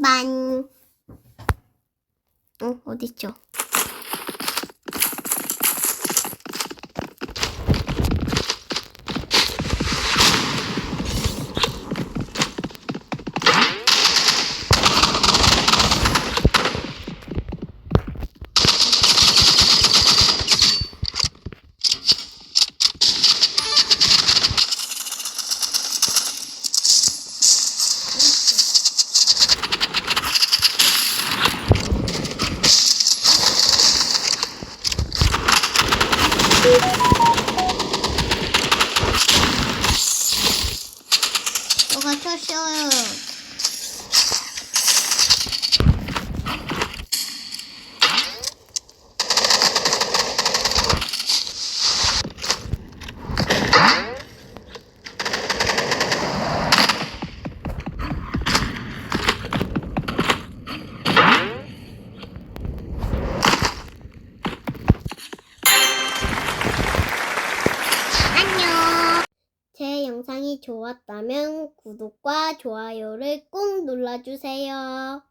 반반. 어, 어딨죠? 너가 쳤어요. 영상이 좋았다면 구독과 좋아요를 꾹 눌러주세요.